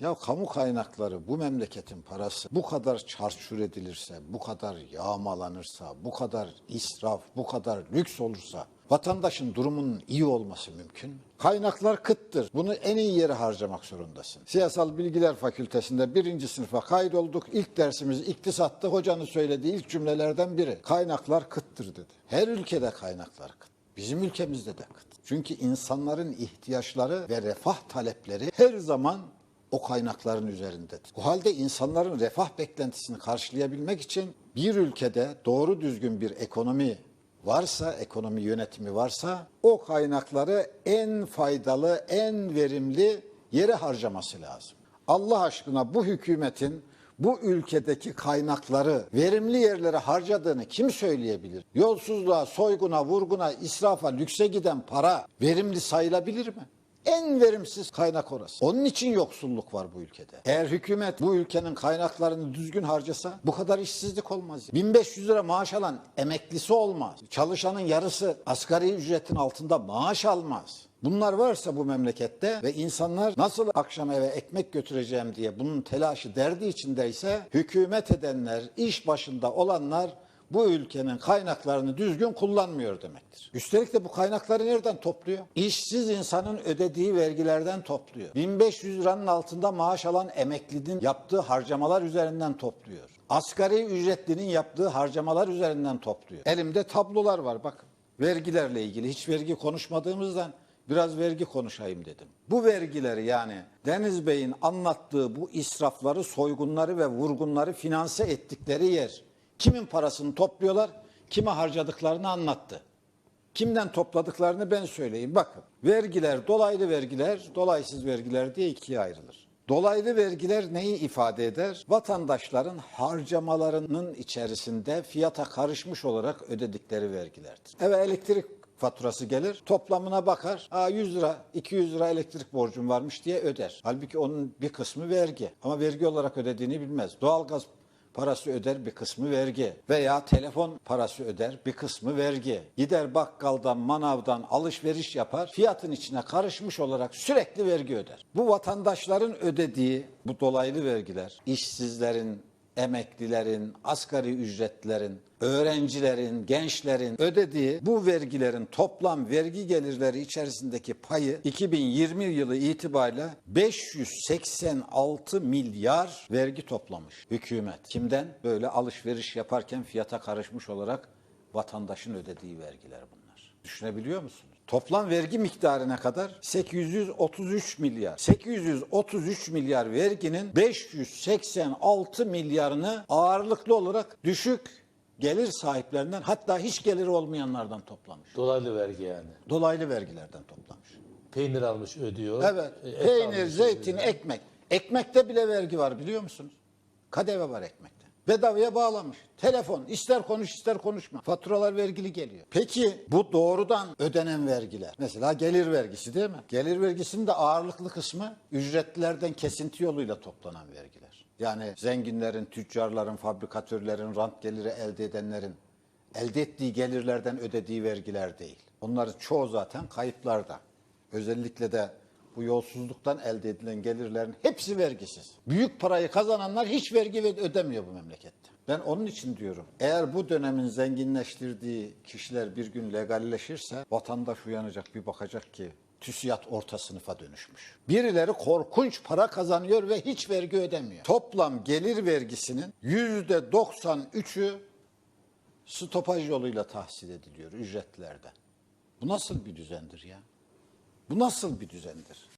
Ya kamu kaynakları bu memleketin parası bu kadar çarçur edilirse, bu kadar yağmalanırsa, bu kadar israf, bu kadar lüks olursa vatandaşın durumunun iyi olması mümkün mü? Kaynaklar kıttır. Bunu en iyi yere harcamak zorundasın. Siyasal Bilgiler Fakültesinde birinci sınıfa kaydolduk. İlk dersimiz iktisattı. Hocanın söylediği ilk cümlelerden biri. Kaynaklar kıttır dedi. Her ülkede kaynaklar kıt. Bizim ülkemizde de kıt. Çünkü insanların ihtiyaçları ve refah talepleri her zaman o kaynakların üzerindedir. Bu halde insanların refah beklentisini karşılayabilmek için bir ülkede doğru düzgün bir ekonomi varsa, ekonomi yönetimi varsa o kaynakları en faydalı, en verimli yere harcaması lazım. Allah aşkına bu hükümetin bu ülkedeki kaynakları verimli yerlere harcadığını kim söyleyebilir? Yolsuzluğa, soyguna, vurguna, israfa, lükse giden para verimli sayılabilir mi? En verimsiz kaynak orası. Onun için yoksulluk var bu ülkede. Eğer hükümet bu ülkenin kaynaklarını düzgün harcasa bu kadar işsizlik olmaz. 1500 lira maaş alan emeklisi olmaz. Çalışanın yarısı asgari ücretin altında maaş almaz. Bunlar varsa bu memlekette ve insanlar nasıl akşam eve ekmek götüreceğim diye bunun telaşı derdi içindeyse hükümet edenler, iş başında olanlar bu ülkenin kaynaklarını düzgün kullanmıyor demektir. Üstelik de bu kaynakları nereden topluyor? İşsiz insanın ödediği vergilerden topluyor. 1500 liranın altında maaş alan emeklinin yaptığı harcamalar üzerinden topluyor. Asgari ücretlinin yaptığı harcamalar üzerinden topluyor. Elimde tablolar var bak. Vergilerle ilgili hiç vergi konuşmadığımızdan biraz vergi konuşayım dedim. Bu vergileri yani Deniz Bey'in anlattığı bu israfları, soygunları ve vurgunları finanse ettikleri yer kimin parasını topluyorlar, kime harcadıklarını anlattı. Kimden topladıklarını ben söyleyeyim. Bakın vergiler, dolaylı vergiler, dolaysız vergiler diye ikiye ayrılır. Dolaylı vergiler neyi ifade eder? Vatandaşların harcamalarının içerisinde fiyata karışmış olarak ödedikleri vergilerdir. Eve elektrik faturası gelir. Toplamına bakar. Aa 100 lira, 200 lira elektrik borcum varmış diye öder. Halbuki onun bir kısmı vergi. Ama vergi olarak ödediğini bilmez. Doğalgaz parası öder bir kısmı vergi veya telefon parası öder bir kısmı vergi. Gider bakkaldan, manavdan alışveriş yapar. Fiyatın içine karışmış olarak sürekli vergi öder. Bu vatandaşların ödediği bu dolaylı vergiler işsizlerin, emeklilerin, asgari ücretlilerin, öğrencilerin, gençlerin ödediği bu vergilerin toplam vergi gelirleri içerisindeki payı 2020 yılı itibariyle 586 milyar vergi toplamış hükümet. Kimden? Böyle alışveriş yaparken fiyata karışmış olarak vatandaşın ödediği vergiler bunlar. Düşünebiliyor musunuz? Toplam vergi miktarı ne kadar? 833 milyar. 833 milyar verginin 586 milyarını ağırlıklı olarak düşük gelir sahiplerinden hatta hiç geliri olmayanlardan toplamış. Dolaylı vergi yani. Dolaylı vergilerden toplamış. Peynir almış ödüyor. Evet. e, et Peynir, almış, zeytin, ödüyor. ekmek. Ekmekte bile vergi var biliyor musunuz? Kadeve var ekmekte. Bedavaya bağlamış. Telefon ister konuş ister konuşma. Faturalar vergili geliyor. Peki bu doğrudan ödenen vergiler. Mesela gelir vergisi değil mi? Gelir vergisinin de ağırlıklı kısmı ücretlilerden kesinti yoluyla toplanan vergiler. Yani zenginlerin, tüccarların, fabrikatörlerin, rant geliri elde edenlerin elde ettiği gelirlerden ödediği vergiler değil. Onların çoğu zaten kayıplarda. Özellikle de bu yolsuzluktan elde edilen gelirlerin hepsi vergisiz. Büyük parayı kazananlar hiç vergi ve- ödemiyor bu memlekette. Ben onun için diyorum. Eğer bu dönemin zenginleştirdiği kişiler bir gün legalleşirse vatandaş uyanacak bir bakacak ki TÜSİAD orta sınıfa dönüşmüş. Birileri korkunç para kazanıyor ve hiç vergi ödemiyor. Toplam gelir vergisinin yüzde 93'ü stopaj yoluyla tahsil ediliyor ücretlerde. Bu nasıl bir düzendir ya? Bu nasıl bir düzendir?